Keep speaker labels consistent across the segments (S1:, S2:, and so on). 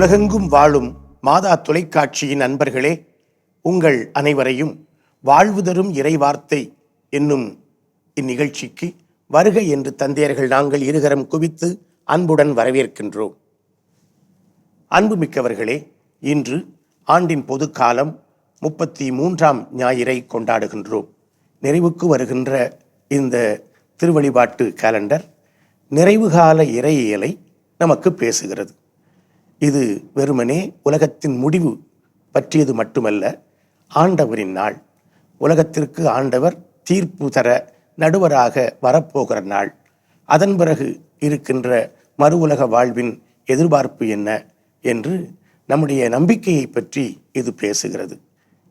S1: உலகெங்கும் வாழும் மாதா தொலைக்காட்சியின் அன்பர்களே உங்கள் அனைவரையும் வாழ்வு தரும் இறைவார்த்தை என்னும் இந்நிகழ்ச்சிக்கு வருகை என்று தந்தையர்கள் நாங்கள் இருகரம் குவித்து அன்புடன் வரவேற்கின்றோம். அன்புமிக்கவர்களே இன்று ஆண்டின் பொது காலம் முப்பத்தி மூன்றாம் ஞாயிறை கொண்டாடுகின்றோம். நிறைவுக்கு வருகின்ற இந்த திருவழிபாட்டு காலண்டர் நிறைவுகால இறையியலை நமக்கு பேசுகிறது. இது வெறுமனே உலகத்தின் முடிவு பற்றியது மட்டுமல்ல ஆண்டவரின் நாள். உலகத்திற்கு ஆண்டவர் தீர்ப்பு தர நடுவராக வரப்போகிற நாள். அதன் பிறகு இருக்கின்ற மறு உலக வாழ்வின் எதிர்பார்ப்பு என்ன என்று நம்முடைய நம்பிக்கையை பற்றி இது பேசுகிறது.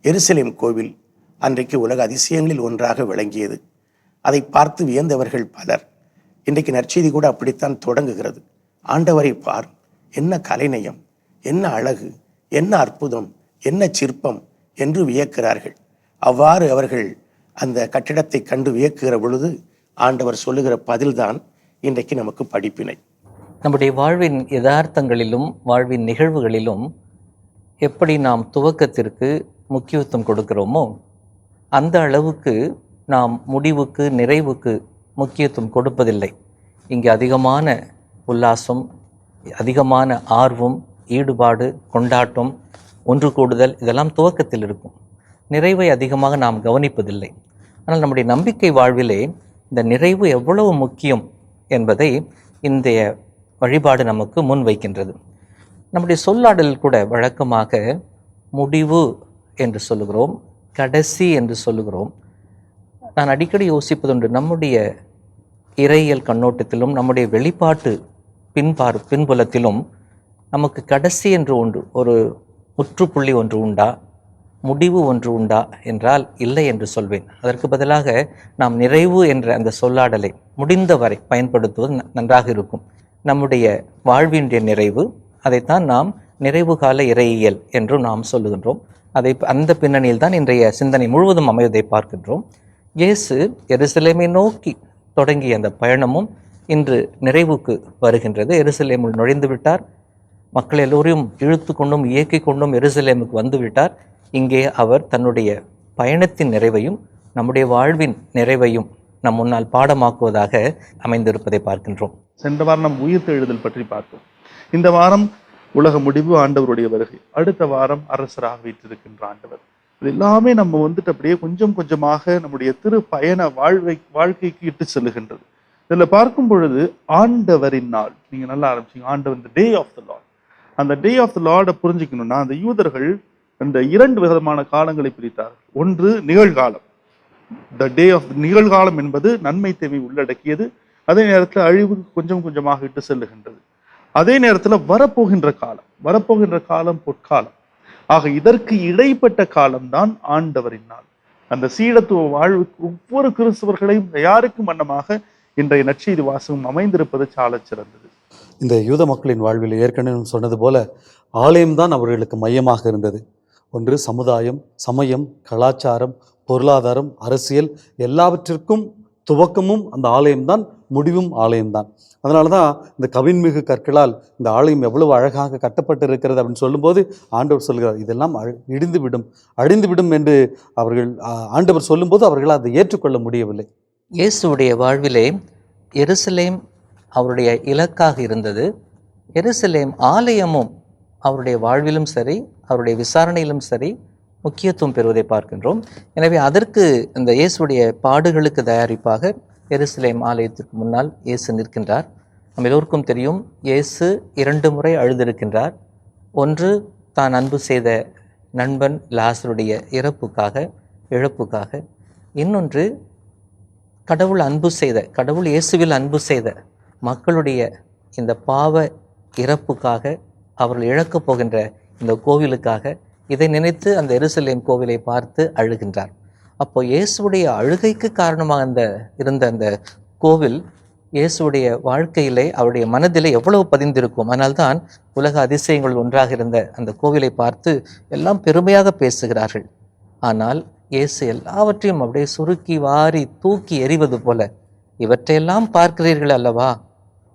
S1: எருசலேம் கோவில் அன்றைக்கு உலக அதிசயங்களில் ஒன்றாக விளங்கியது. அதை பார்த்து வியந்தவர்கள் பலர் இன்றைக்கு நற்செய்தி கூட அப்படித்தான் தொடங்குகிறது. ஆண்டவரை பார் என்ன கலைநயம் என்ன அழகு என்ன அற்புதம் என்ன சிற்பம் என்று வியக்கிறார்கள். அவ்வாறு அவர்கள் அந்த கட்டிடத்தை கண்டு வியக்குகிற பொழுது ஆண்டவர் சொல்லுகிற பதில்தான் இன்றைக்கு நமக்கு படிப்பினை.
S2: நம்முடைய வாழ்வின் யதார்த்தங்களிலும் வாழ்வின் நிகழ்வுகளிலும் எப்படி நாம் துவக்கத்திற்கு முக்கியத்துவம் கொடுக்கிறோமோ அந்த அளவுக்கு நாம் முடிவுக்கு நிறைவுக்கு முக்கியத்துவம் கொடுப்பதில்லை. இங்கே அதிகமான உல்லாசம் அதிகமான ஆர்வம் ஈடுபாடு கொண்டாட்டம் ஒன்று கூடுதல் இதெல்லாம் துவக்கத்தில் இருக்கும். நிறைவை அதிகமாக நாம் கவனிப்பதில்லை. ஆனால் நம்முடைய நம்பிக்கை வாழ்விலே இந்த நிறைவு எவ்வளவு முக்கியம் என்பதை இந்த வழிபாடு நமக்கு முன் வைக்கின்றது. நம்முடைய சொல்லாடல் கூட வழக்கமாக முடிவு என்று சொல்லுகிறோம் கடைசி என்று சொல்லுகிறோம். நான் அடிக்கடி யோசிப்பதுண்டு நம்முடைய இறையியல் கண்ணோட்டத்திலும் நம்முடைய வெளிப்பாட்டு பின்பார் பின்புலத்திலும் நமக்கு கடைசி என்று ஒன்று ஒரு முற்றுப்புள்ளி ஒன்று உண்டா? முடிவு ஒன்று உண்டா என்றால் இல்லை என்று சொல்வேன். அதற்கு பதிலாக நாம் நிறைவு என்ற அந்த சொல்லாடலை முடிந்தவரை பயன்படுத்துவது ந- நன்றாக இருக்கும். நம்முடைய வாழ்வினுடைய நிறைவு அதைத்தான் நாம் நிறைவு கால இறையியல் என்றும் நாம் சொல்லுகின்றோம். அதை அந்த பின்னணியில் தான் இன்றைய சிந்தனை முழுவதும் அமைவதை பார்க்கின்றோம். இயேசு எருசலேமை நோக்கி தொடங்கிய அந்த பயணமும் இன்று நிறைவுக்கு வருகின்றது. எருசலேமுள் நுழைந்து விட்டார். மக்கள் எல்லோரையும் இழுத்து கொண்டும் இயக்கிக் கொண்டும் எருசலேமுக்கு வந்து விட்டார். இங்கே அவர் தன்னுடைய பயணத்தின் நிறைவையும் நம்முடைய வாழ்வின் நிறைவையும் நம் முன்னால் பாடமாக்குவதாக அமைந்திருப்பதை பார்க்கின்றோம்.
S3: சென்ற வாரம் நம் உயிர் தெழுதல் பற்றி பார்த்தோம். இந்த வாரம் உலக முடிவு ஆண்டவருடைய வருகை. அடுத்த வாரம் அரசராக வீற்றிருக்கின்ற ஆண்டவர். இது எல்லாமே நம்ம வந்துட்டு அப்படியே கொஞ்சம் கொஞ்சமாக நம்முடைய திரு பயண வாழ்வை வாழ்க்கைக்கு இட்டு செல்லுகின்றது. இதுல பார்க்கும் பொழுது ஆண்டவரின் நாள். நீங்க நல்லா ஆரம்பிச்சீங்க. ஆண்டவர் இந்த டே ஆஃப் த லார்ட் அந்த டே ஆஃப் த லார்டை புரிஞ்சுக்கணும்னா அந்த யூதர்கள் இந்த இரண்டு விதமான காலங்களை பிரித்தார்கள் ஒன்று நிகழ்காலம். த டே ஆஃப் நிகழ்காலம் என்பது நன்மை தேவை உள்ளடக்கியது. அதே நேரத்தில் அழிவு கொஞ்சம் கொஞ்சமாக இட்டு செல்லுகின்றது. அதே நேரத்தில் வரப்போகின்ற காலம். வரப்போகின்ற காலம் பொற்காலம். ஆக இதற்கு இடைப்பட்ட காலம்தான் ஆண்டவரின் நாள். அந்த சீடத்துவ வாழ்வுக்கு ஒவ்வொரு கிறிஸ்தவர்களையும் யாருக்கும் மன்னமாக இன்றைய நற்செய்தி வாசகம் அமைந்திருப்பது சாலச் சிறந்தது.
S4: இந்த யூத மக்களின் வாழ்வில் ஏற்கனவே சொன்னது போல ஆலயம்தான் அவர்களுக்கு மையமாக இருந்தது. ஒன்று சமுதாயம் சமயம் கலாச்சாரம் பொருளாதாரம் அரசியல் எல்லாவற்றிற்கும் துவக்கமும் அந்த ஆலயம்தான் முடிவும் ஆலயம்தான் அதனால தான் இந்த கவின்மிகு கற்களால் இந்த ஆலயம் எவ்வளவு அழகாக கட்டப்பட்டு இருக்கிறது அப்படின்னு சொல்லும்போது ஆண்டவர் சொல்கிறார் இதெல்லாம் அழ இடிந்து விடும் அழிந்து விடும் என்று அவர்கள் ஆண்டவர் சொல்லும்போது அவர்கள் அதை ஏற்றுக்கொள்ள முடியவில்லை.
S2: இயேசுடைய வாழ்விலே எருசலேம் அவருடைய இலக்காக இருந்தது. எருசலேம் ஆலயமும் அவருடைய வாழ்விலும் சரி அவருடைய விசாரணையிலும் சரி முக்கியத்துவம் பெறுவதை பார்க்கின்றோம். எனவே அதற்கு இந்த இயேசுடைய பாடுகளுக்கு தயாரிப்பாக எருசலேம் ஆலயத்திற்கு முன்னால் இயேசு நிற்கின்றார். நம்ம எல்லோருக்கும் தெரியும் இயேசு இரண்டு முறை அழுதிருக்கின்றார். ஒன்று தான் அன்பு செய்த நண்பன் லாசருடைய இறப்புக்காக இழப்புக்காக. இன்னொன்று கடவுள் அன்பு செய்த கடவுள் இயேசுவில் அன்பு செய்த மக்களுடைய இந்த பாவ இறப்புக்காக அவர்கள் இழக்கப் போகின்ற இந்த கோவிலுக்காக இதை நினைத்து அந்த எருசலேம் கோவிலை பார்த்து அழுகின்றார். அப்போ இயேசுடைய அழுகைக்கு காரணமாக அந்த இருந்த அந்த கோவில் இயேசுடைய வாழ்க்கையிலே அவருடைய மனதிலே எவ்வளவு பதிந்திருக்கும். அதனால்தான் உலக அதிசயங்கள் ஒன்றாக இருந்த அந்த கோவிலை பார்த்து எல்லாம் பெருமையாக பேசுகிறார்கள். ஆனால் இயேசு எல்லாவற்றையும் அப்படியே சுருக்கி வாரி தூக்கி எறிவது போல இவற்றையெல்லாம் பார்க்கிறீர்கள் அல்லவா?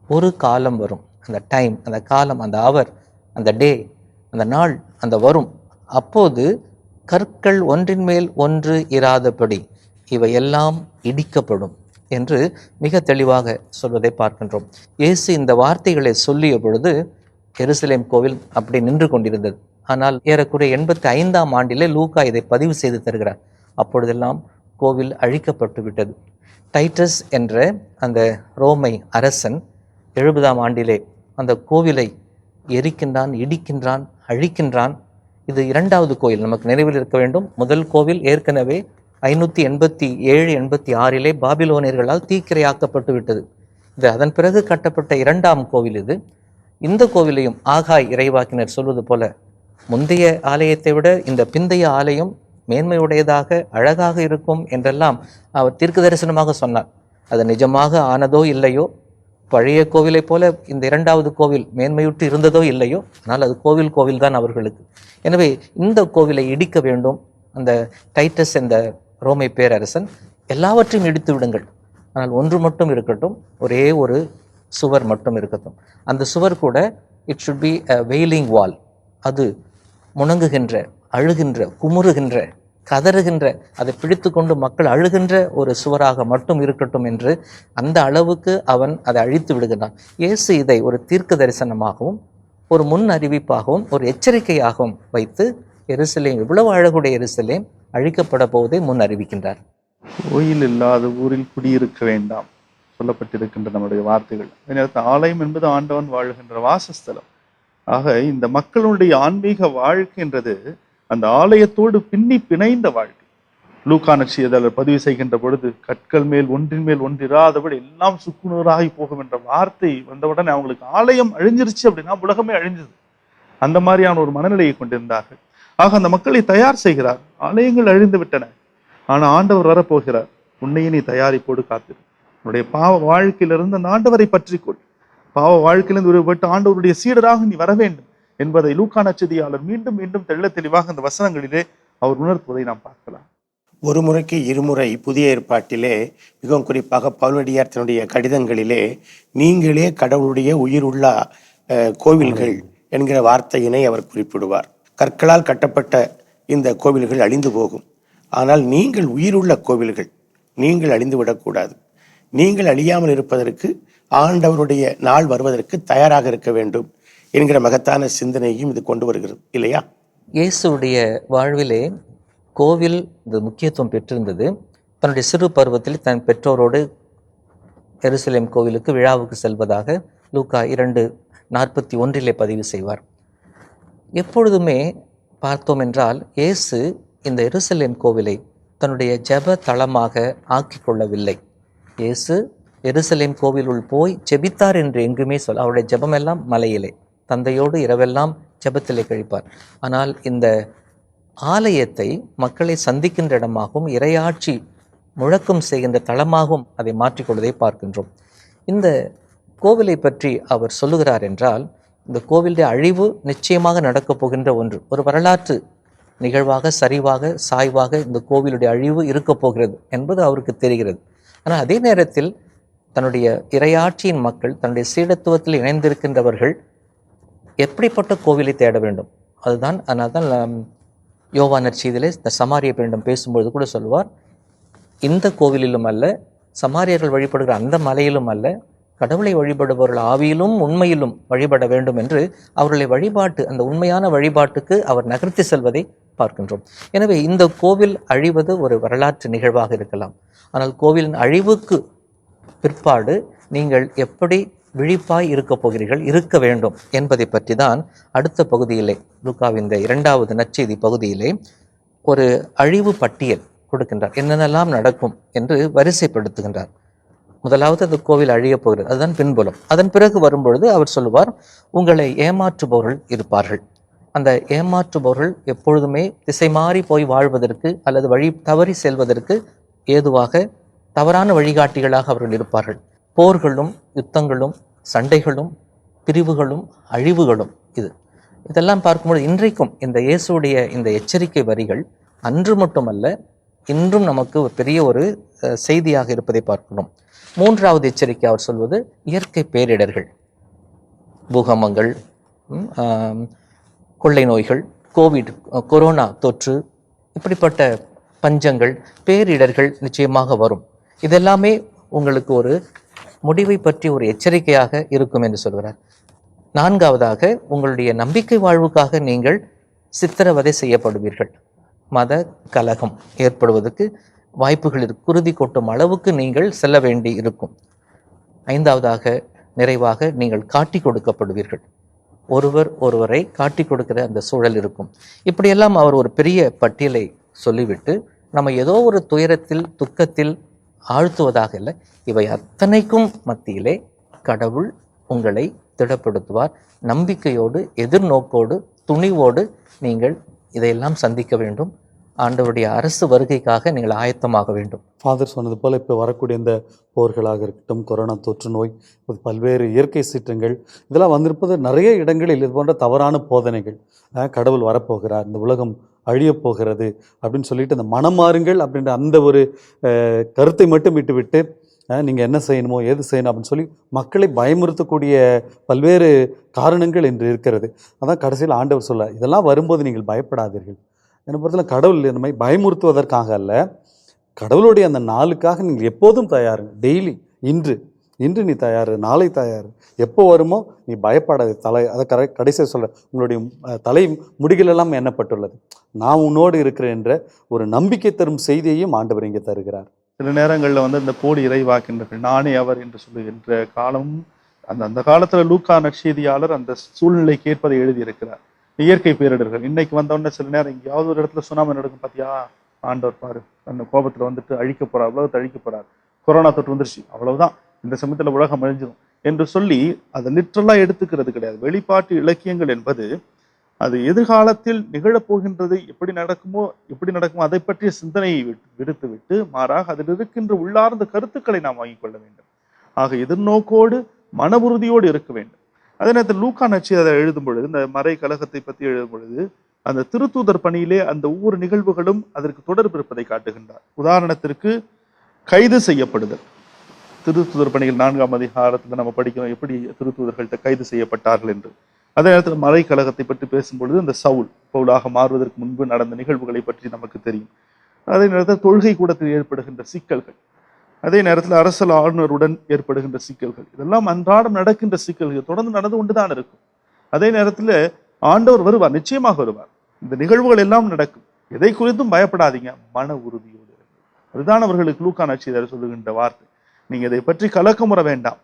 S2: ஒரு காலம் வரும். அந்த டைம் அந்த காலம் அந்த அவர் அந்த டே அந்த நாள் அந்த வரும். அப்போது கற்கள் ஒன்றின் மேல் ஒன்று இராதபடி இவையெல்லாம் இடிக்கப்படும் என்று மிக தெளிவாக சொல்வதை பார்க்கின்றோம். இயேசு இந்த வார்த்தைகளை சொல்லிய பொழுது எருசலேம் கோவில் அப்படி நின்று கொண்டிருந்தது. ஆனால் ஏறக்குறைய எண்பத்தி ஐந்தாம் ஆண்டிலே லூக்கா இதை பதிவு செய்து தருகிறார். அப்பொழுதெல்லாம் கோவில் அழிக்கப்பட்டு விட்டது. டைட்டஸ் என்ற அந்த ரோமை அரசன் எழுபதாம் ஆண்டிலே அந்த கோவிலை எரிக்கின்றான் இடிக்கின்றான் அழிக்கின்றான். இது இரண்டாவது கோயில் நமக்கு நினைவில் இருக்க வேண்டும். முதல் கோவில் ஏற்கனவே ஐநூற்றி எண்பத்தி ஏழு எண்பத்தி ஆறிலே பாபிலோனியர்களால் தீக்கிரையாக்கப்பட்டு விட்டது. இது அதன் பிறகு கட்டப்பட்ட இரண்டாம் கோவில் இது. இந்த கோவிலையும் ஆகாய் இறைவாக்கினர் சொல்வது போல முந்தைய ஆலயத்தை விட இந்த பிந்தைய ஆலயம் மேன்மையுடையதாக அழகாக இருக்கும் என்றெல்லாம் அவர் தீர்க்க தரிசனமாக சொன்னார். அது நிஜமாக ஆனதோ இல்லையோ? பழைய கோவிலைப் போல இந்த இரண்டாவது கோவில் மேன்மையுற்று இருந்ததோ இல்லையோ? ஆனால் அது கோவில் கோவில் தான் அவர்களுக்கு. எனவே இந்த கோவிலை இடிக்க வேண்டும். அந்த டைட்டஸ் என்ற ரோமை பேரரசன் எல்லாவற்றையும் இடித்து விடுங்கள். ஆனால் ஒன்று மட்டும் இருக்கட்டும். ஒரே ஒரு சுவர் மட்டும் இருக்கட்டும். அந்த சுவர் கூட it should be a wailing wall அது முணங்குகின்ற அழுகின்ற குமுறுகின்ற கதறுகின்ற அதை பிடித்து கொண்டு மக்கள் அழுகின்ற ஒரு சுவராக மட்டும் இருக்கட்டும் என்று அந்த அளவுக்கு அவன் அதை அழித்து விடுகிறான் இயேசு இதை ஒரு தீர்க்க தரிசனமாகவும் ஒரு முன் அறிவிப்பாகவும் ஒரு எச்சரிக்கையாகவும் வைத்து எருசலேம் இவ்வளவு அழகுடைய எருசலேம் அழிக்கப்பட போவதை முன் அறிவிக்கின்றார்.
S3: கோயில் இல்லாத ஊரில் குடியிருக்க வேண்டாம் சொல்லப்பட்டிருக்கின்ற நம்முடைய வார்த்தைகள். அதே நேரத்தில் ஆலயம் என்பது ஆண்டவன் வாழ்கின்ற வாசஸ்தலம். ஆக இந்த மக்களுடைய ஆன்மீக வாழ்க்கைன்றது அந்த ஆலயத்தோடு பின்னி பிணைந்த வாழ்க்கை. லூக்கா அதில் பதிவு செய்கின்ற பொழுது கற்கள் மேல் ஒன்றின் மேல் ஒன்றிராதபடி எல்லாம் சுக்குநூறாகி போகும் என்ற வார்த்தை வந்தவுடனே அவங்களுக்கு ஆலயம் அழிஞ்சிருச்சு அப்படின்னா உலகமே அழிஞ்சது. அந்த மாதிரியான ஒரு மனநிலையை கொண்டிருந்தார்கள். ஆக அந்த மக்களை தயார் செய்கிறார். ஆலயங்கள் அழிந்து விட்டன. ஆனா ஆண்டவர் வரப்போகிறார். உன்னையே நீ தயாரிப்போடு காத்திரு. உன்னுடைய பாவ வாழ்க்கையிலிருந்து அந்த ஆண்டவரை பற்றிக்கொள். பாவ வாழ்க்கையிலிருந்து விடுபட்டு ஆண்டவருடைய சீடராக நீ வர வேண்டும் என்பதை லூக்கான நச்சதியாளர் மீண்டும் மீண்டும் தெள்ள தெளிவாக அந்த வசனங்களிலே அவர் உணர்த்துவதை நாம் பார்க்கலாம்.
S1: ஒரு முறைக்கு இருமுறை புதிய ஏற்பாட்டிலே மிகவும் குறிப்பாக பவுலடியார் தன்னுடைய கடிதங்களிலே நீங்களே கடவுளுடைய உயிருள்ள அஹ், கோவில்கள் என்கிற வார்த்தையினை அவர் குறிப்பிடுவார். கற்களால் கட்டப்பட்ட இந்த கோவில்கள் அழிந்து போகும். ஆனால் நீங்கள் உயிருள்ள கோவில்கள் நீங்கள் அழிந்து விடக்கூடாது. நீங்கள் அழியாமல் இருப்பதற்கு ஆண்டவருடைய நாள் வருவதற்கு தயாராக இருக்க வேண்டும் என்கிற மகத்தான சிந்தனையும் இது கொண்டு வருகிறது. இல்லையா?
S2: இயேசுடைய வாழ்விலே கோவில் இது முக்கியத்துவம் பெற்றிருந்தது. தன்னுடைய சிறு பருவத்தில் தன் பெற்றோரோடு எருசலேம் கோவிலுக்கு விழாவுக்கு செல்வதாக லூக்கா இரண்டு நாற்பத்தி ஒன்றிலே பதிவு செய்வார். எப்பொழுதுமே பார்த்தோம் என்றால் இயேசு இந்த எருசலேம் கோவிலை தன்னுடைய ஜெப தளமாக ஆக்கிக் கொள்ளவில்லை. இயேசு எருசலேம் கோவிலுள் போய் ஜெபித்தார் என்று எங்குமே சொல் அவருடைய ஜெபமெல்லாம் மலையிலே. தந்தையோடு இரவெல்லாம் ஜெபத்திலே கழிப்பார். ஆனால் இந்த ஆலயத்தை மக்களை சந்திக்கின்ற இடமாகவும் இரையாட்சி முழக்கம் செய்கின்ற தளமாகவும் அதை மாற்றிக்கொள்வதை பார்க்கின்றோம். இந்த கோவிலை பற்றி அவர் சொல்லுகிறார் என்றால் இந்த கோவிலுடைய அழிவு நிச்சயமாக நடக்கப் போகின்ற ஒன்று. ஒரு வரலாற்று நிகழ்வாக சரிவாக சாய்வாக இந்த கோவிலுடைய அழிவு இருக்கப் போகிறது என்பது அவருக்கு தெரிகிறது. ஆனால் அதே நேரத்தில் தன்னுடைய இறையாட்சியின் மக்கள் தன்னுடைய சீடத்துவத்தில் இணைந்திருக்கின்றவர்கள் எப்படிப்பட்ட கோவிலை தேட வேண்டும்? அதுதான் அதனால் தான் ஆம், செய்தியிலே இந்த சமாரிய பெண்ணிடம் பேசும்பொழுது கூட சொல்வார் இந்த கோவிலிலும் அல்ல சமாரியர்கள் வழிபடுகிற அந்த மலையிலும் அல்ல கடவுளை வழிபடுபவர்கள் ஆவியிலும் உண்மையிலும் வழிபட வேண்டும் என்று அவர்களை வழிபாட்டு அந்த உண்மையான வழிபாட்டுக்கு அவர் நகர்த்தி செல்வதை பார்க்கின்றோம். எனவே இந்த கோவில் அழிவது ஒரு வரலாற்று நிகழ்வாக இருக்கலாம். ஆனால் கோவிலின் அழிவுக்கு பிற்பாடு நீங்கள் எப்படி விழிப்பாய் இருக்கப் போகிறீர்கள் இருக்க வேண்டும் என்பதை பற்றி தான் அடுத்த பகுதியிலே லூக்காவின் இந்த இரண்டாவது நச்செய்தி பகுதியிலே ஒரு அழிவு பட்டியல் கொடுக்கின்றார். என்னென்னலாம் நடக்கும் என்று வரிசைப்படுத்துகின்றார். முதலாவது அந்த கோவில் அழியப் போகிறது. அதுதான் பின்புலம். அதன் பிறகு வரும்பொழுது அவர் சொல்லுவார் உங்களை ஏமாற்றுபவர்கள் இருப்பார்கள். அந்த ஏமாற்றுபவர்கள் எப்பொழுதுமே திசை மாறி போய் வாழ்வதற்கு அல்லது வழி தவறி செல்வதற்கு ஏதுவாக தவறான வழிகாட்டிகளாக அவர்கள் இருப்பார்கள். போர்களும் யுத்தங்களும் சண்டைகளும் பிரிவுகளும் அழிவுகளும் இது. இதெல்லாம் பார்க்கும்பொழுது இன்றைக்கும் இந்த இயேசுடைய இந்த எச்சரிக்கை வரிகள் அன்று மட்டுமல்ல இன்றும் நமக்கு ஒரு பெரிய ஒரு செய்தியாக இருப்பதை பார்க்கிறோம் மூன்றாவது எச்சரிக்கை அவர் சொல்வது இயற்கை பேரிடர்கள். பூகம்பங்கள் கொள்ளை நோய்கள் கோவிட் கொரோனா தொற்று இப்படிப்பட்ட பஞ்சங்கள் பேரிடர்கள் நிச்சயமாக வரும். இதெல்லாமே உங்களுக்கு ஒரு முடிவை பற்றி ஒரு எச்சரிக்கையாக இருக்கும் என்று சொல்கிறார். நான்காவதாக உங்களுடைய நம்பிக்கை வாழ்வுக்காக நீங்கள் சித்திரவதை செய்யப்படுவீர்கள். மத கலகம் ஏற்படுவதற்கு வாய்ப்புகள் குருதி கொட்டும் அளவுக்கு நீங்கள் செல்ல வேண்டி இருக்கும். ஐந்தாவதாக நிறைவாக நீங்கள் காட்டி கொடுக்கப்படுவீர்கள். ஒருவர் ஒருவரை காட்டி கொடுக்கிற அந்த சூழல் இருக்கும். இப்படியெல்லாம் அவர் ஒரு பெரிய பட்டியலை சொல்லிவிட்டு நம்ம ஏதோ ஒரு துயரத்தில் துக்கத்தில் ஆழ்த்துவதாக இல்லை இவை அத்தனைக்கும் மத்தியிலே கடவுள் உங்களை திடப்படுத்துவார். நம்பிக்கையோடு எதிர்நோக்கோடு துணிவோடு நீங்கள் இதையெல்லாம் சந்திக்க வேண்டும். ஆண்டவருடைய அரசு வருகைக்காக நீங்கள் ஆயத்தமாக வேண்டும்.
S4: ஃபாதர் சொன்னது போல் இப்போ வரக்கூடிய இந்த போர்களாக இருக்கட்டும் கொரோனா தொற்று நோய் பல்வேறு இயற்கை சீற்றங்கள் இதெல்லாம் வந்திருப்பது நிறைய இடங்களில் இது போன்ற தவறான போதனைகள். கடவுள் வரப்போகிறார் இந்த உலகம் அழியப் போகிறது அப்படின்னு சொல்லிட்டு இந்த மனம் மாறுங்கள் அப்படின்ற அந்த ஒரு கருத்தை மட்டும் விட்டுவிட்டு நீங்கள் என்ன செய்யணுமோ ஏது செய்யணும் அப்படின்னு சொல்லி மக்களை பயமுறுத்தக்கூடிய பல்வேறு காரணங்கள் இன்று இருக்கிறது. அதான் கடைசியில் ஆண்டவர் சொல்ல இதெல்லாம் வரும்போது நீங்கள் பயப்படாதீர்கள். என்னை பொறுத்தவரை கடவுள் இந்த மாதிரி பயமுறுத்துவதற்காக அல்ல. கடவுளுடைய அந்த நாளுக்காக நீங்கள் எப்போதும் தயாருங்க. டெய்லி இன்று. இன்று நீ தயார் நாளை தயார். எப்போ வருமோ நீ பயப்படாது தலை அதை கரை கடைசியாக சொல்ல உங்களுடைய தலை முடிகளெல்லாம் எண்ணப்பட்டுள்ளது. நான் உன்னோடு இருக்கிறேன் என்ற ஒரு நம்பிக்கை தரும் செய்தியையும் ஆண்டவர் இங்கே தருகிறார்.
S3: சில நேரங்களில் வந்து இந்த போடி இறைவாக்கின்றர்கள் நானே அவர் என்று சொல்லுகின்ற காலமும் அந்த அந்த காலத்தில் லூக்கா நற்செய்தியாளர் அந்த சூழ்நிலைக்கு ஏற்பதை எழுதியிருக்கிறார். இயற்கை பேரிடர்கள். இன்னைக்கு வந்தோடனே சில நேரம் எங்கேயாவது ஒரு இடத்துல சுனாமி நடக்கும் பாத்தியா? ஆண்டவர் பாரு. அந்த கோபத்தில் வந்துட்டு அழிக்க போறார் உலகத்தை அழிக்க போறார். கொரோனா தொற்று வந்துருச்சு. அவ்வளவுதான். இந்த சமயத்தில் உலகம் அழிஞ்சிடும் என்று சொல்லி அதை லிட்ரலாக எடுத்துக்கிறது கிடையாது. வெளிப்பாட்டு இலக்கியங்கள் என்பது அது எதிர்காலத்தில் நிகழப்போகின்றது எப்படி நடக்குமோ எப்படி நடக்குமோ அதை பற்றிய சிந்தனையை விட்டு விடுத்து விட்டு மாறாக அதில் இருக்கின்ற உள்ளார்ந்த கருத்துக்களை நாம் வாங்கிக் கொள்ள வேண்டும். ஆக எதிர்நோக்கோடு மன உறுதியோடு இருக்க வேண்டும். அதே நேரத்தில் லூக்கா நச்சு அதை எழுதும் பொழுது இந்த மறை கழகத்தை பற்றி எழுதும் பொழுது அந்த திருத்தூதர் பணியிலே அந்த ஒவ்வொரு நிகழ்வுகளும் அதற்கு தொடர்பு இருப்பதை காட்டுகின்றார். உதாரணத்திற்கு கைது செய்யப்படுதல். திருத்தூதர் பணிகள் நான்காம் அதிகாரத்தில் நம்ம படிக்கிறோம் எப்படி திருத்தூதர்கள்ட்ட கைது செய்யப்பட்டார்கள் என்று. அதே நேரத்தில் மறை கழகத்தை பற்றி பேசும்பொழுது அந்த சவுல் பவுலாக மாறுவதற்கு முன்பு நடந்த நிகழ்வுகளை பற்றி நமக்கு தெரியும். அதே நேரத்தில் தொழுகை கூடத்தில் ஏற்படுகின்ற சிக்கல்கள். அதே நேரத்தில் அரசல் ஆளுநருடன் ஏற்படுகின்ற சிக்கல்கள். இதெல்லாம் அன்றாடம் நடக்கின்ற சிக்கல்கள். தொடர்ந்து நடந்து கொண்டு தான் இருக்கும். அதே நேரத்தில் ஆண்டவர் வருவார் நிச்சயமாக வருவார். இந்த நிகழ்வுகள் எல்லாம் நடக்கும். எதை குறித்தும் பயப்படாதீங்க. மன உறுதியோடு அதுதான் அவர்களுக்கு லூக்கான செய்தார் சொல்லுகின்ற வார்த்தை. நீங்க இதை பற்றி கலக்கமுற வேண்டாம்.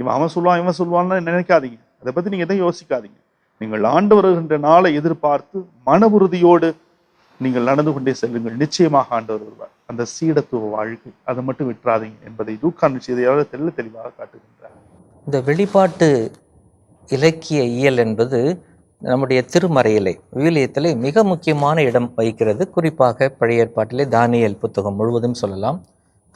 S3: இவன் அவன் சொல்லுவான் இவன் சொல்லுவான்னு நினைக்காதீங்க. அதை பத்தி நீங்க எதையும் யோசிக்காதீங்க. நீங்கள் ஆண்டு வருகின்ற நாளை எதிர்பார்த்து மன உறுதியோடு நீங்கள் நடந்து கொண்டே செல்லுங்கள். நிச்சயமாக ஆண்டவர் வருவார். அந்த சீடத்துவ வாழ்க்கை அதை மட்டும் விட்டுறாதீங்க என்பதை தூக்கான் நட்சியதையாளர் தெல்ல தெளிவாக காட்டுகின்றார்.
S2: இந்த வெளிப்பாட்டு இலக்கிய இயல் என்பது நம்முடைய திருமறையிலே விவிலியத்திலே மிக முக்கியமான இடம் வகிக்கிறது. குறிப்பாக பழைய ஏற்பாட்டிலே தானியல் புத்தகம் முழுவதும் சொல்லலாம்.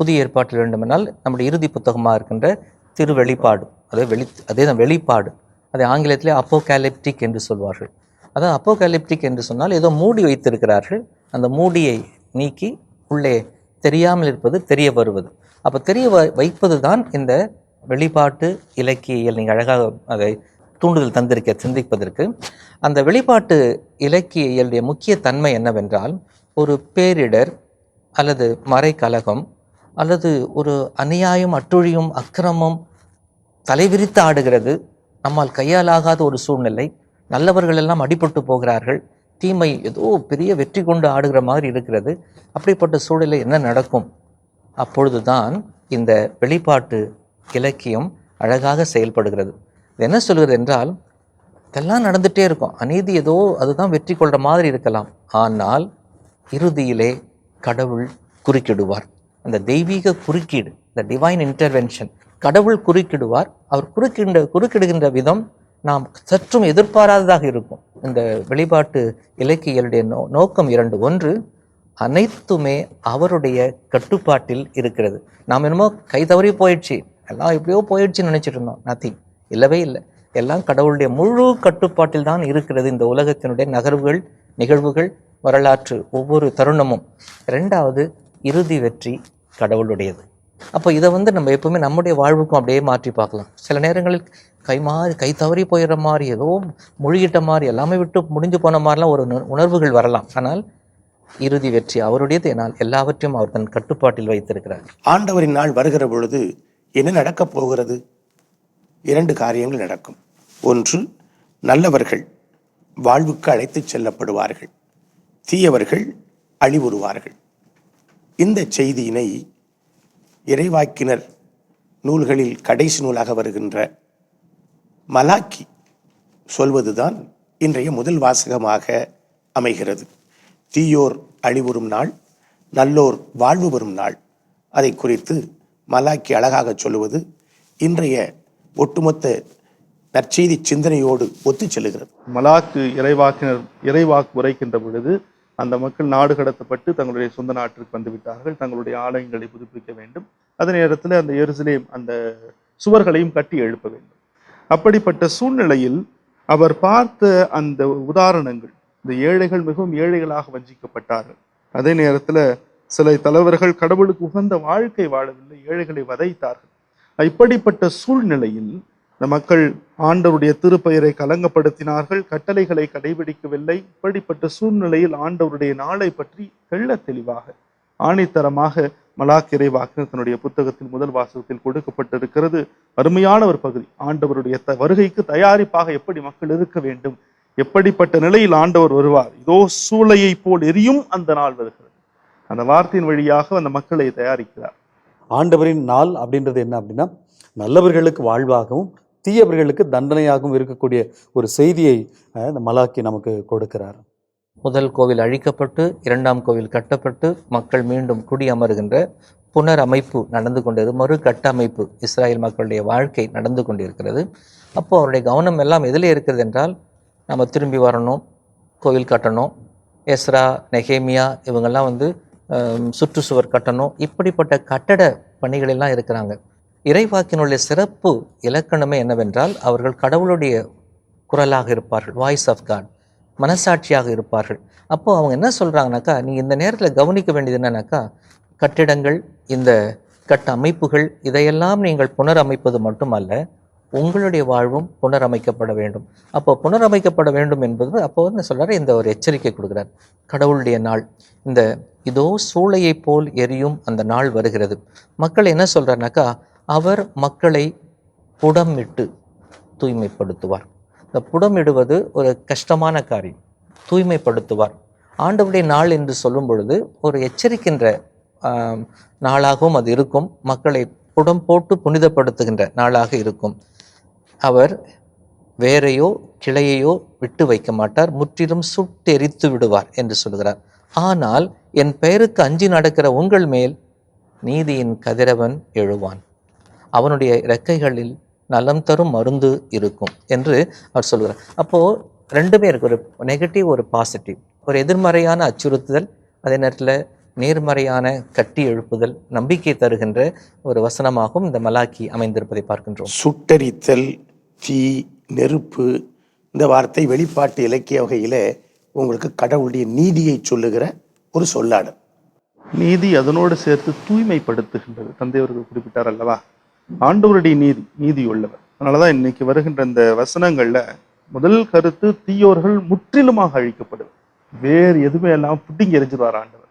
S2: புதிய ஏற்பாட்டில் வேண்டுமென்றால் நம்முடைய இறுதி புத்தகமாக இருக்கின்ற திரு வெளிப்பாடு அதே வெளி அதே தான் வெளிப்பாடு அதை ஆங்கிலத்திலே அப்போகாலிப்டிக் என்று சொல்வார்கள். அதான் அப்போகாலிப்டிக் என்று சொன்னால் ஏதோ மூடி வைத்திருக்கிறார்கள். அந்த மூடியை நீக்கி உள்ளே தெரியாமல் இருப்பது தெரிய வருவது. அப்போ தெரிய வ- வைப்பது தான் இந்த வெளிப்பாட்டு இலக்கியல். நீங்கள் அழகாக அதை தூண்டுதல் தந்திருக்க சிந்திப்பதற்கு. அந்த வெளிப்பாட்டு இலக்கியலுடைய முக்கிய தன்மை என்னவென்றால் ஒரு பேரிடர் அல்லது மறைக்கலகம் அல்லது ஒரு அநியாயம் அட்டுழியும் அக்கிரமம் தலைவிரித்து ஆடுகிறது. நம்மால் கையாலாகாத ஒரு சூழ்நிலை. நல்லவர்கள் எல்லாம் அடிபட்டு போகிறார்கள். தீமை ஏதோ பெரிய வெற்றி கொண்டு ஆடுகிற மாதிரி இருக்கிறது. அப்படிப்பட்ட சூழலில் என்ன நடக்கும்? அப்பொழுதுதான் இந்த வெளிப்பாட்டு இலக்கியம் அழகாக செயல்படுகிறது. இது என்ன சொல்கிறது என்றால் இதெல்லாம் நடந்துகிட்டே இருக்கும். அநீதி ஏதோ அதுதான் வெற்றி கொள்கிற மாதிரி இருக்கலாம். ஆனால் இறுதியிலே கடவுள் குறுக்கிடுவார். அந்த தெய்வீக குறுக்கீடு இந்த டிவைன் இன்டர்வென்ஷன் கடவுள் குறுக்கிடுவார். அவர் குறுக்கின்ற குறுக்கிடுகின்ற விதம் நாம் சற்றும் எதிர்பாராததாக இருக்கும். இந்த வெளிப்பாட்டு இலக்கியலுடைய நோ நோக்கம் இரண்டு. ஒன்று அனைத்துமே அவருடைய கட்டுப்பாட்டில் இருக்கிறது. நாம் என்னமோ கை தவறி போயிடுச்சு. எல்லாம் எப்படியோ போயிடுச்சுன்னு நினச்சிட்டு இருந்தோம். நத்திங் இல்லவே இல்லை. எல்லாம் கடவுளுடைய முழு கட்டுப்பாட்டில் தான் இருக்கிறது இந்த உலகத்தினுடைய நகர்வுகள் நிகழ்வுகள் வரலாற்று ஒவ்வொரு தருணமும். ரெண்டாவது இறுதி வெற்றி கடவுளுடையது. அப்போ இதை வந்து நம்ம எப்பவுமே நம்முடைய வாழ்வுக்கும் அப்படியே மாற்றி பார்க்கலாம். சில நேரங்களில் கை மாறி கை தவறி போயிடுற மாதிரி ஏதோ முழுகிட்ட மாதிரி எல்லாமே விட்டு முடிஞ்சு போன மாதிரிலாம் ஒரு உணர்வுகள் வரலாம். ஆனால் இறுதி வெற்றி அவருடையது என்னால் எல்லாவற்றையும் அவர் தன் கட்டுப்பாட்டில் வைத்திருக்கிறார்.
S1: ஆண்டவரின் நாள் வருகிற பொழுது என்ன நடக்கப் போகிறது? இரண்டு காரியங்கள் நடக்கும். ஒன்று நல்லவர்கள் வாழ்வுக்கு அழைத்துச் செல்லப்படுவார்கள். தீயவர்கள் அழிவுறுவார்கள். இந்த செய்தியினை இறைவாக்கினர் நூல்களில் கடைசி நூலாக வருகின்ற மலாக்கி சொல்வதுதான் இன்றைய முதல் வாசகமாக அமைகிறது. தீயோர் அழிவுறும் நாள் நல்லோர் வாழ்வு வரும் நாள். அதை குறித்து மலாக்கி அழகாக சொல்லுவது இன்றைய ஒட்டுமொத்த நற்செய்தி சிந்தனையோடு ஒத்து செல்லுகிறது.
S3: மலாக்கு இறைவாக்கினர் இறைவாக்கு உரைக்கின்ற பொழுது அந்த மக்கள் நாடு கடத்தப்பட்டு தங்களுடைய சொந்த நாட்டிற்கு வந்துவிட்டார்கள். தங்களுடைய ஆலயங்களை புதுப்பிக்க வேண்டும். அதே நேரத்தில் அந்த எருசலேம் அந்த சுவர்களையும் கட்டி எழுப்ப வேண்டும். அப்படிப்பட்ட சூழ்நிலையில் அவர் பார்த்த அந்த உதாரணங்கள் இந்த ஏழைகள் மிகவும் ஏழைகளாக வஞ்சிக்கப்பட்டார்கள். அதே நேரத்தில் சில தலைவர்கள் கடவுளுக்கு உகந்த வாழ்க்கை வாழவில்லை ஏழைகளை வதைத்தார்கள். இப்படிப்பட்ட சூழ்நிலையில் இந்த மக்கள் ஆண்டவருடைய திருப்பெயரை கலங்கப்படுத்தினார்கள் கட்டளைகளை கடைபிடிக்கவில்லை. இப்படிப்பட்ட சூழ்நிலையில் ஆண்டவருடைய நாளை பற்றி தெள்ள தெளிவாக ஆணித்தரமாக மலாக் இறைவாக்கினர் தன்னுடைய புத்தகத்தின் முதல் வாசகத்தில் கொடுக்கப்பட்டிருக்கிறது. அருமையான ஒரு பகுதி. ஆண்டவருடைய த வருகைக்கு தயாரிப்பாக எப்படி மக்கள் இருக்க வேண்டும்? எப்படிப்பட்ட நிலையில் ஆண்டவர் வருவார்? இதோ சூளையை போல் எரியும் அந்த நாள் வருகிறது. அந்த வார்த்தையின் வழியாக அந்த மக்களை தயாரிக்கிறார்.
S4: ஆண்டவரின் நாள் அப்படின்றது என்ன அப்படின்னா நல்லவர்களுக்கு வாழ்வாகவும் தீயவர்களுக்கு தண்டனையாகவும் இருக்கக்கூடிய ஒரு செய்தியை இந்த மலாக்கி நமக்கு கொடுக்கிறார்.
S2: முதல் கோவில் அழிக்கப்பட்டு இரண்டாம் கோவில் கட்டப்பட்டு மக்கள் மீண்டும் குடியமருகின்ற புனரமைப்பு நடந்து கொண்டது மறு கட்டமைப்பு இஸ்ராயல் மக்களுடைய வாழ்க்கை நடந்து கொண்டிருக்கிறது. அப்போ அவருடைய கவனம் எல்லாம் எதில் இருக்கிறது என்றால் நம்ம திரும்பி வரணும் கோவில் கட்டணும் எஸ்ரா நெஹேமியா இவங்கெல்லாம் வந்து சுற்றுச்சுவர் கட்டணும் இப்படிப்பட்ட கட்டட பணிகளெல்லாம் இருக்கிறாங்க. இறைவாக்கினுடைய சிறப்பு இலக்கணமே என்னவென்றால் அவர்கள் கடவுளுடைய குரலாக இருப்பார்கள் வாய்ஸ் ஆஃப் காட் மனசாட்சியாக இருப்பார்கள். அப்போ அவங்க என்ன சொல்கிறாங்கனாக்கா நீ இந்த நேரத்தில் கவனிக்க வேண்டியது என்னன்னாக்கா கட்டிடங்கள் இந்த கட்ட அமைப்புகள் இதையெல்லாம் நீங்கள் புனரமைப்பது மட்டுமல்ல உங்களுடைய வாழ்வும் புனரமைக்கப்பட வேண்டும். அப்போ புனரமைக்கப்பட வேண்டும் என்பது அப்போ வந்து சொல்கிறார் இந்த ஒரு எச்சரிக்கை கொடுக்குறார். கடவுளுடைய நாள். இந்த இதோ சூளையை போல் எரியும் அந்த நாள் வருகிறது. மக்கள் என்ன சொல்றாருனாக்கா அவர் மக்களை புடமிட்டு தூய்மைப்படுத்துவார். இந்த புடமிடுவது ஒரு கஷ்டமான காரியம். தூய்மைப்படுத்துவார். ஆண்டவுடைய நாள் என்று சொல்லும் பொழுது ஒரு எச்சரிக்கின்ற நாளாகவும் அது இருக்கும். மக்களை புடம் போட்டு புனிதப்படுத்துகின்ற நாளாக இருக்கும். அவர் வேரையோ கிளையையோ விட்டு வைக்க மாட்டார். முற்றிலும் சுட்டெரித்து விடுவார் என்று சொல்கிறார். ஆனால் என் பெயருக்கு அஞ்சி நடக்கிற உங்கள் மேல் நீதியின் கதிரவன் எழுவான். அவனுடைய இறக்கைகளில் நலம் தரும் மருந்து இருக்கும் என்று அவர் சொல்கிறார். அப்போ ரெண்டுமே இருக்கு. ஒரு நெகட்டிவ் ஒரு பாசிட்டிவ் ஒரு எதிர்மறையான அச்சுறுத்துதல் அதே நேரத்தில் நேர்மறையான கட்டி எழுப்புதல் நம்பிக்கை தருகின்ற ஒரு வசனமாகவும் இந்த மலாக்கி அமைந்திருப்பதை பார்க்கின்றோம்.
S1: சுட்டரித்தல் தீ நெருப்பு இந்த வார்த்தை வெளிப்பாட்டு இலக்கிய வகையில உங்களுக்கு கடவுளுடைய நீதியை சொல்லுகிற ஒரு சொல்லாடல்.
S3: நீதி அதனோடு சேர்த்து தூய்மைப்படுத்துகின்றது. தந்தை அவர்கள் குறிப்பிட்டார் அல்லவா? ஆண்டவருடைய நீதி நீதி உள்ளவர் அதனாலதான் இன்னைக்கு வருகின்ற இந்த வசனங்கள்ல முதல் கருத்து தீயோர்கள் முற்றிலுமாக அழிக்கப்படுவர் வேறு எதுவுமே எல்லாம் புட்டிங்கி எரிஞ்சிருவார் ஆண்டவர்.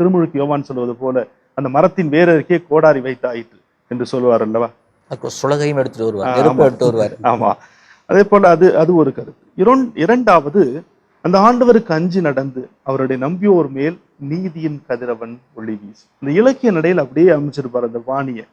S3: திருமுழுக்கு யோவான் சொல்வது போல அந்த மரத்தின் வேறருக்கே கோடாரி வைத்தாயிற்று என்று சொல்லுவார் அல்லவா?
S2: சுலகையும் எடுத்துட்டு வருவார்
S3: ஆமா.
S2: எடுத்து வருவார்.
S3: ஆமா. அதே போல அது அது ஒரு கருத்து. இரண்டாவது அந்த ஆண்டவருக்கு அஞ்சு நடந்து அவருடைய நம்பியோர் மேல் நீதியின் கதிரவன் ஒளி வீசு இந்த இலக்கிய நடையில் அப்படியே அமைச்சிருப்பார் அந்த வாணியை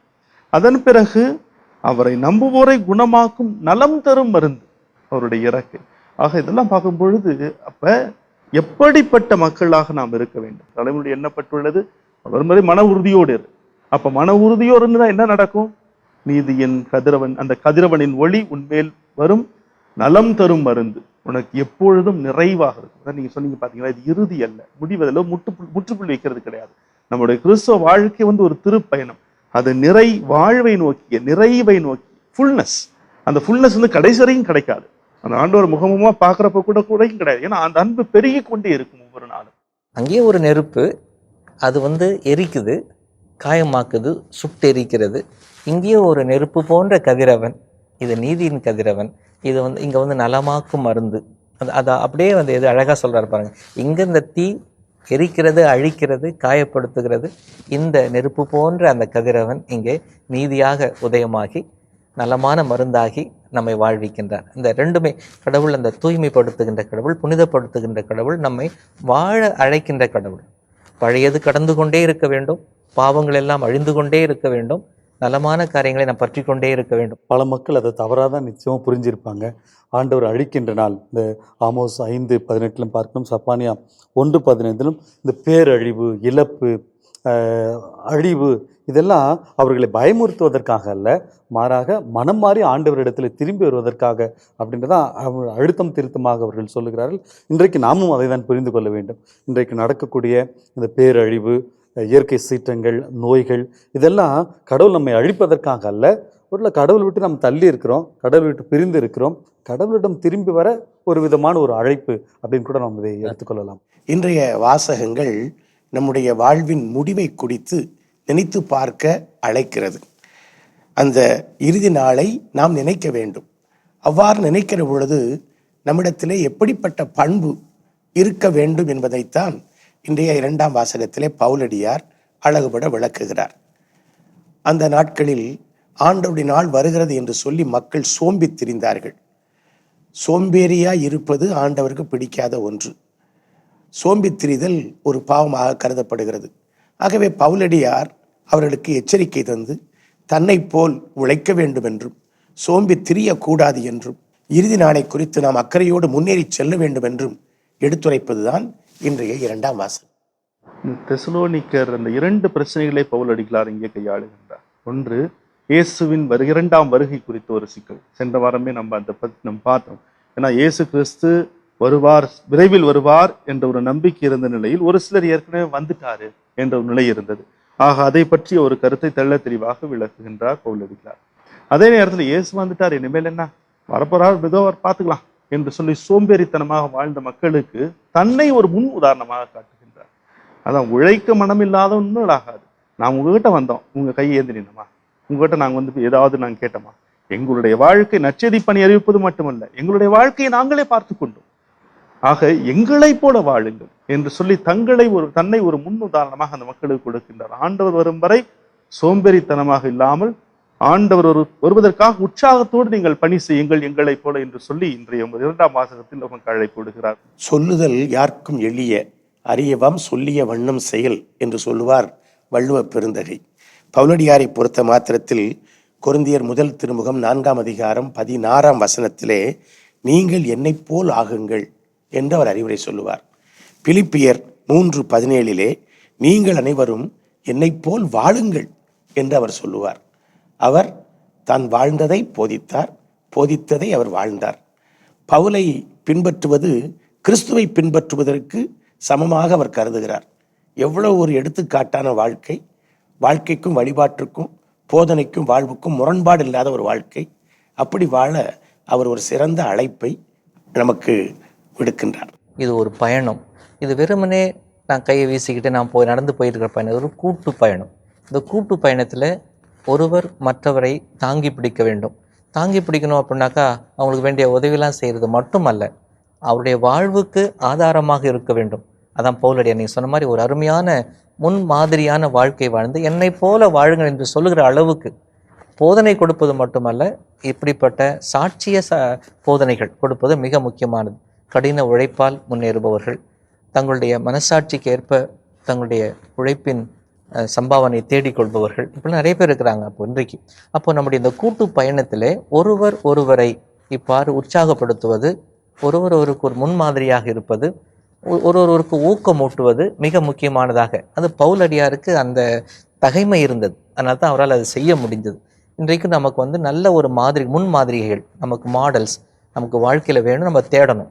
S3: அதன் பிறகு அவரை நம்புவோரை குணமாக்கும் நலம் தரும் மருந்து அவருடைய இறக்கு. ஆக இதெல்லாம் பார்க்கும் பொழுது அப்ப எப்படிப்பட்ட மக்களாக நாம் இருக்க வேண்டும்? தலைமுறை எண்ணப்பட்டுள்ளது. அவர் மாதிரி மன உறுதியோடு இரு. அப்ப மன உறுதியோடு இருந்தா என்ன நடக்கும்? நீதியின் கதிரவன் அந்த கதிரவனின் ஒளி உன்மேல் வரும். நலம் தரும் மருந்து உனக்கு எப்பொழுதும் நிறைவாக இருக்கும். அதான் நீங்க சொன்னீங்க பாத்தீங்களா இது இறுதி அல்ல. முடிவதில் முற்றுப்புள்ளி முற்றுப்புள்ளி வைக்கிறது கிடையாது. நம்முடைய கிறிஸ்தவ வாழ்க்கை வந்து ஒரு திருப்பயணம். அது நிறை வாழ்வை நோக்கிய நிறைவை நோக்கி ஃபுல்னஸ் அந்த ஃபுல்னஸ் வந்து கடைசி வரையும் கிடைக்காது. அந்த ஆண்டவர் முகமுமா பார்க்குறப்ப கூட கூடயும் கிடையாது. ஏன்னா அந்த அன்பு பெருகி கொண்டே இருக்கும் ஒவ்வொரு நாளும்.
S2: அங்கேயே ஒரு நெருப்பு அது வந்து எரிக்குது காயமாக்குது சுட்டெரிக்கிறது. இங்கேயும் ஒரு நெருப்பு போன்ற கதிரவன் இது நீதியின் கதிரவன் இது வந்து இங்கே வந்து நலமாக்கும் மருந்து. அது அதை அப்படியே வந்து எது அழகாக சொல்கிறாரு பாருங்க. இங்கே இந்த தீ எரிக்கிறது அழிக்கிறது காயப்படுத்துகிறது. இந்த நெருப்பு போன்ற அந்த கதிரவன் இங்கே நீதியாக உதயமாகி நலமான மருந்தாகி நம்மை வாழ்விக்கின்றார் இந்த ரெண்டுமே கடவுள் அந்த தூய்மைப்படுத்துகின்ற கடவுள் புனிதப்படுத்துகின்ற கடவுள் நம்மை வாழ அழைக்கின்ற கடவுள். பழையது கடந்து கொண்டே இருக்க வேண்டும் பாவங்கள் எல்லாம் அழிந்து கொண்டே இருக்க வேண்டும். நலமான காரியங்களை நாம் பற்றி கொண்டே இருக்க வேண்டும்.
S4: பல மக்கள் அதை தவறாக தான் நிச்சயமாக புரிஞ்சிருப்பாங்க. ஆண்டவர் அழிக்கின்ற நாள் இந்த ஆமோஸ் ஐந்து பதினெட்டிலும் பார்க்கணும் சப்பானியா ஒன்று பதினைந்திலும் இந்த பேரழிவு இழப்பு அழிவு இதெல்லாம் அவர்களை பயமுறுத்துவதற்காக அல்ல மாறாக மனம் மாறி ஆண்டவரிடத்தில் திரும்பி வருவதற்காக அப்படின்றதான் அவர் அழுத்தம் திருத்தமாக அவர்கள் சொல்லுகிறார்கள். இன்றைக்கு நாமும் அதை தான் புரிந்து கொள்ள வேண்டும். இன்றைக்கு நடக்கக்கூடிய இந்த பேரழிவு இயற்கை சீற்றங்கள் நோய்கள் இதெல்லாம் கடவுள் நம்மை அழிப்பதற்காக அல்ல. ஒரு கடவுள் விட்டு நாம் தள்ளி இருக்கிறோம் கடவுள் விட்டு பிரிந்து இருக்கிறோம் கடவுளிடம் திரும்பி வர ஒரு விதமான ஒரு அழைப்பு அப்படின்னு கூட நாம் இதை எடுத்துக்கொள்ளலாம்
S1: இன்றைய வாசகங்கள் நம்முடைய வாழ்வின் முடிவை குறித்து நினைத்து பார்க்க அழைக்கிறது. அந்த இறுதி நாளை நாம் நினைக்க வேண்டும். அவ்வாறு நினைக்கிற பொழுது நம்மிடத்திலே எப்படிப்பட்ட பண்பு இருக்க வேண்டும் என்பதைத்தான் இன்றைய இரண்டாம் வாசகத்திலே பவுலடியார் அழகுபட விளக்குகிறார். அந்த நாட்களில் ஆண்டவுடைய நாள் வருகிறது என்று சொல்லி மக்கள் சோம்பித் திரிந்தார்கள். சோம்பேறியா இருப்பது ஆண்டவருக்கு பிடிக்காத ஒன்று. சோம்பித் திரிதல் ஒரு பாவமாக கருதப்படுகிறது. ஆகவே பவுலடியார் அவர்களுக்கு எச்சரிக்கை தந்து தன்னைப் போல் உழைக்க வேண்டும் என்றும் சோம்பி திரியக்கூடாது என்றும் இறுதி நாளை குறித்து நாம் அக்கறையோடு முன்னேறி செல்ல வேண்டும் என்றும் எடுத்துரைப்பதுதான் இன்றைய இரண்டாம் வாசகம்.
S3: தெசலோனிக்கர் அந்த இரண்டு பிரச்சனைகளை பவுல் அடிகளார் இங்கே கையாளுகின்றார். ஒன்று இயேசுவின் வரு இரண்டாம் வருகை குறித்த ஒரு சிக்கல். சென்ற வாரமே நம்ம அந்த பத்தி நம்ம பார்த்தோம். ஏன்னா இயேசு கிறிஸ்து வருவார் விரைவில் வருவார் என்ற ஒரு நம்பிக்கை இருந்த நிலையில் ஒரு சிலர் ஏற்கனவே வந்துட்டாரு என்ற ஒரு நிலை இருந்தது. ஆக அதை பற்றிய ஒரு கருத்தை தெள்ள தெளிவாக விளக்குகின்றார் பவுல் அடிக்கிறார். அதே நேரத்தில் இயேசு வந்துட்டார் இனிமேல் என்ன? வரப்போறார் ஏதோ அவர் பார்த்துக்கலாம். என்று சொல்லி சோம்பேறித்தனமாக வாழ்ந்த மக்களுக்கு தன்னை ஒரு முன் உதாரணமாக காட்டுகின்றார். அதான் உழைக்க மனம் இல்லாதவன்னு ஆகாது. நான் உங்ககிட்ட வந்தோம். உங்க கையை ஏந்தி உங்ககிட்ட நாங்கள் வந்து ஏதாவது நாங்கள் கேட்டோமா? எங்களுடைய வாழ்க்கை நச்செய்தி பணி அறிவிப்பது மட்டுமல்ல எங்களுடைய வாழ்க்கையை நாங்களே பார்த்து கொண்டோம். ஆக எங்களை போல வாழுங்கள் என்று சொல்லி தங்களை ஒரு தன்னை ஒரு முன் உதாரணமாக அந்த மக்களுக்கு கொடுக்கின்றார். ஆண்டவர் வரும் வரை சோம்பேறித்தனமாக இல்லாமல் ஆண்டவர் ஒரு வருவதற்காக உற்சாகத்தோடு நீங்கள் பணி செய்யுங்கள் எங்களைப் போல என்று சொல்லி இன்றைய இரண்டாம் வாசகத்தில் நமக்கு அழைப்பு விடுகிறார்.
S1: சொல்லுதல் யாருக்கும் எளிய அறியவாம் சொல்லிய வண்ணம் செயல் என்று சொல்லுவார் வள்ளுவ பெருந்தகை. பவுலடியாரை பொறுத்த மாத்திரத்தில் கொருந்தியர் முதல் திருமுகம் நான்காம் அதிகாரம் பதினாறாம் வசனத்திலே நீங்கள் என்னை போல் ஆகுங்கள் என்று அவர் அறிவுரை சொல்லுவார். பிலிப்பியர் மூன்று பதினேழிலே நீங்கள் அனைவரும் என்னைப் போல் வாழுங்கள் என்று அவர் சொல்லுவார். அவர் தான் வாழ்ந்ததை போதித்தார் போதித்ததை அவர் வாழ்ந்தார். பவுலை பின்பற்றுவது கிறிஸ்துவை பின்பற்றுவதற்கு சமமாக அவர் கருதுகிறார். எவ்வளவு ஒரு எடுத்துக்காட்டான வாழ்க்கை. வாழ்க்கைக்கும் வழிபாட்டிற்கும் போதனைக்கும் வாழ்வுக்கும் முரண்பாடு இல்லாத ஒரு வாழ்க்கை. அப்படி வாழ அவர் ஒரு சிறந்த அழைப்பை நமக்கு விடுக்கின்றார்.
S2: இது ஒரு பயணம். இது வெறுமனே நான் கையை வீசிக்கிட்டு நான் போய் நடந்து போயிருக்கிற பயணம். ஒரு கூட்டு பயணம். இந்த கூட்டு பயணத்தில் ஒருவர் மற்றவரை தாங்கி பிடிக்க வேண்டும். தாங்கி பிடிக்கணும் அப்படின்னாக்கா அவங்களுக்கு வேண்டிய உதவியெல்லாம் செய்கிறது மட்டுமல்ல அவருடைய வாழ்வுக்கு ஆதாரமாக இருக்க வேண்டும். அதான் பவுலடியா நீ சொன்ன மாதிரி ஒரு அருமையான முன் மாதிரியான வாழ்க்கை வாழ்ந்து என்னை போல வாழுங்கள் என்று சொல்லுகிற அளவுக்கு போதனை கொடுப்பது மட்டுமல்ல இப்படிப்பட்ட சாட்சிய ச போதனைகள் கொடுப்பது மிக முக்கியமானது. கடின உழைப்பால் முன்னேறுபவர்கள் தங்களுடைய மனசாட்சிக்கு ஏற்ப தங்களுடைய உழைப்பின் சம்பாவனை தேடிக்கொள்பவர்கள் இப்படி நிறைய பேர் இருக்கிறாங்க அப்போ இன்றைக்கு. அப்போ நம்முடைய இந்த கூட்டு பயணத்திலே ஒருவர் ஒருவரை இவ்வாறு உற்சாகப்படுத்துவது ஒருவர் ஒருக்கு ஒரு முன்மாதிரியாக இருப்பது ஒரு ஒருவருக்கு ஊக்கமூட்டுவது மிக முக்கியமானதாக. அது பவுலடியாருக்கு அந்த தகைமை இருந்தது. அதனால தான் அவரால் அதை செய்ய முடிஞ்சது. இன்றைக்கு நமக்கு வந்து நல்ல ஒரு மாதிரி முன்மாதிரிகள் நமக்கு மாடல்ஸ் நமக்கு வாழ்க்கையில் வேணும் நம்ம தேடணும்.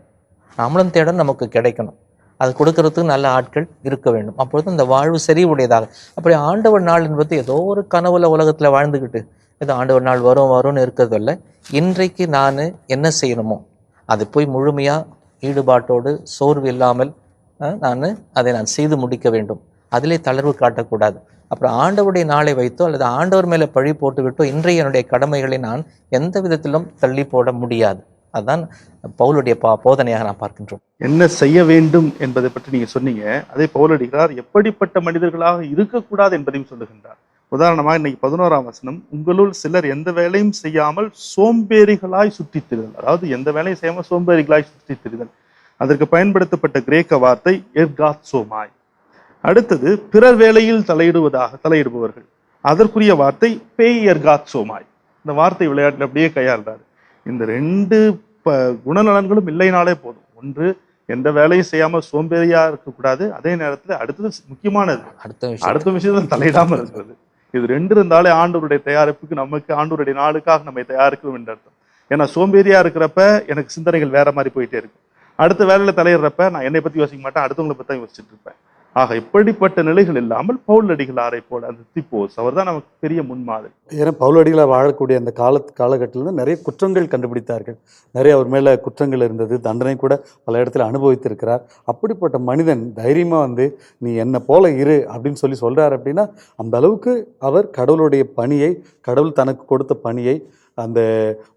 S2: நாமளும் தேடணும் நமக்கு கிடைக்கணும். அது கொடுக்கறதுக்கு நல்ல ஆட்கள் இருக்க வேண்டும். அப்பொழுது இந்த வாழ்வு செறிவுடையதாக. அப்படி ஆண்டவர் நாள் என்பது ஏதோ ஒரு கனவுல உலகத்தில் வாழ்ந்துக்கிட்டு ஏதோ ஆண்டவர் நாள் வரும் வரும்னு இருக்கிறதில்ல. இன்றைக்கு நான் என்ன செய்யணுமோ அது போய் முழுமையாக ஈடுபாட்டோடு சோர்வு இல்லாமல் நான் அதை நான் செய்து முடிக்க வேண்டும். அதிலே தளர்வு காட்டக்கூடாது. அப்புறம் ஆண்டவருடைய நாளை வைத்தோ அல்லது ஆண்டவர் மேலே பழி போட்டுவிட்டோ இன்றைய என்னுடைய கடமைகளை நான் எந்த விதத்திலும் தள்ளி போட முடியாது. அதுதான் பவுலுடைய பா போதனையாக நான் பார்க்கின்றோம்.
S3: என்ன செய்ய வேண்டும் என்பதை பற்றி நீங்க சொன்னீங்க. அதே பவுலடிக்கிறார் எப்படிப்பட்ட மனிதர்களாக இருக்கக்கூடாது என்பதையும் சொல்லுகின்றார். உதாரணமாக இன்னைக்கு பதினோராம் வசனம் உங்களுள் சிலர் எந்த வேலையும் செய்யாமல் சோம்பேறிகளாய் சுற்றித் திரிதல் அதாவது எந்த வேலையும் செய்யாமல் சோம்பேறிகளாய் சுற்றித் திரிதல் அதற்கு பயன்படுத்தப்பட்ட கிரேக்க வார்த்தை எர்காத் சோமாய் அடுத்தது பிறர் வேலையில் தலையிடுவதாக தலையிடுபவர்கள். அதற்குரிய வார்த்தை பேய் எர்காத் சோமாய் இந்த வார்த்தை விளையாட்டில் அப்படியே கையாள்றாரு. இந்த ரெண்டு குணநலன்களும் இல்லைனாலே போதும். ஒன்று எந்த வேலையும் செய்யாம சோம்பேறியா இருக்கக்கூடாது. அதே நேரத்துல அடுத்தது முக்கியமானது.
S2: அடுத்த
S3: அடுத்த விஷயத்துல தலையிடாம இருக்கிறது. இது ரெண்டு இருந்தாலே ஆண்டவருடைய தயாரிப்புக்கு நமக்கு ஆண்டவருடைய நாளுக்காக நம்மை தயாரிக்கிறோம் என்று அர்த்தம். ஏன்னா சோம்பேறியா இருக்கிறப்ப எனக்கு சிந்தனைகள் வேற மாதிரி போயிட்டே இருக்கும். அடுத்த வேலையில தலையிடுறப்ப நான் என்னை பத்தி யோசிக்க மாட்டேன் அடுத்தவங்களை பத்தி தான் யோசிச்சுட்டு இருப்பேன். ஆக இப்படிப்பட்ட நிலைகள் இல்லாமல் பவுல் அடிகளாரை போல அந்த திப்போஸ் அவர் தான் நமக்கு பெரிய முன்மாதிரி.
S4: ஏன்னா பவுலடிகளார் வாழக்கூடிய அந்த கால காலகட்டத்தில் நிறைய குற்றங்கள் கண்டுபிடித்தார்கள். நிறைய அவர் மேலே குற்றங்கள் இருந்தது. தண்டனை கூட பல இடத்துல அனுபவித்திருக்கிறார். அப்படிப்பட்ட மனிதன் தைரியமாக வந்து நீ என்னை போல இரு அப்படின்னு சொல்லி சொல்கிறார் அப்படின்னா அந்த அளவுக்கு அவர் கடவுளுடைய பணியை கடவுள் தனக்கு கொடுத்த பணியை அந்த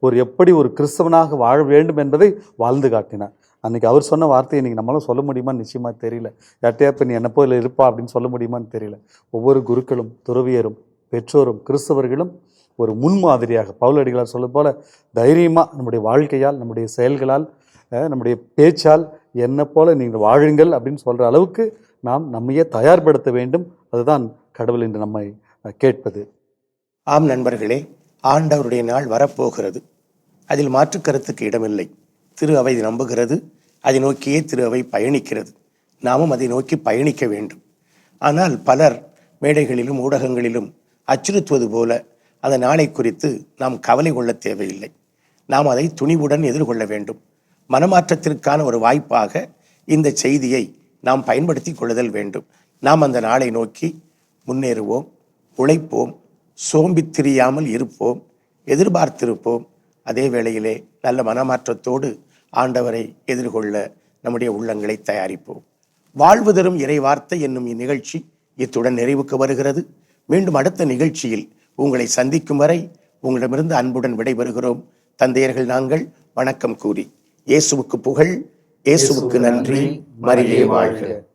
S4: ஒரு எப்படி ஒரு கிறிஸ்தவனாக வாழ வேண்டும் என்பதை வாழ்ந்து காட்டினார். அன்றைக்கி அவர் சொன்ன வார்த்தையை இன்றைக்கி நம்மளும் சொல்ல முடியுமான்னு நிச்சயமாக தெரியல. யார்ட்டையா இப்போ நீ என்ன போல இருப்பா அப்படின்னு சொல்ல முடியுமான்னு தெரியல. ஒவ்வொரு குருக்களும் துறவியரும் பெற்றோரும் கிறிஸ்தவர்களும் ஒரு முன்மாதிரியாக பவுலடிகளார் சொல்ல போல் தைரியமாக நம்முடைய வாழ்க்கையால் நம்முடைய செயல்களால் நம்முடைய பேச்சால் என்ன போல நீங்கள் வாழுங்கள் அப்படின்னு சொல்கிற அளவுக்கு நாம் நம்மையே தயார்படுத்த வேண்டும். அதுதான் கடவுள் என்று நம்மை கேட்பது.
S1: ஆம் நண்பர்களே ஆண்டவருடைய நாள் வரப்போகிறது. அதில் மாற்று கருத்துக்கு இடமில்லை. திரு அவை நம்புகிறது. அதை நோக்கியே திரு அவை பயணிக்கிறது. நாமும் அதை நோக்கி பயணிக்க வேண்டும். ஆனால் பலர் மேடைகளிலும் ஊடகங்களிலும் அச்சுறுத்துவது போல அந்த நாளை குறித்து நாம் கவலை கொள்ள தேவையில்லை. நாம் அதை துணிவுடன் எதிர்கொள்ள வேண்டும். மனமாற்றத்திற்கான ஒரு வாய்ப்பாக இந்த செய்தியை நாம் பயன்படுத்தி கொள்ளுதல் வேண்டும். நாம் அந்த நாளை நோக்கி முன்னேறுவோம் உழைப்போம் சோம்பி திரியாமல் இருப்போம் எதிர்பார்த்திருப்போம். அதே வேளையிலே நல்ல மனமாற்றத்தோடு ஆண்டவரை எதிர்கொள்ள நம்முடைய உள்ளங்களை தயாரிப்போம். வாழ்வு தரும் இறைவார்த்தை என்னும் இந்நிகழ்ச்சி இத்துடன் நிறைவுக்கு வருகிறது. மீண்டும் அடுத்த நிகழ்ச்சியில் உங்களை சந்திக்கும் வரை உங்களிடமிருந்து அன்புடன் விடைபெறுகிறோம். தந்தையர்கள் நாங்கள் வணக்கம் கூறி. இயேசுவுக்கு புகழ் இயேசுவுக்கு நன்றி. மரியே வாழ்க.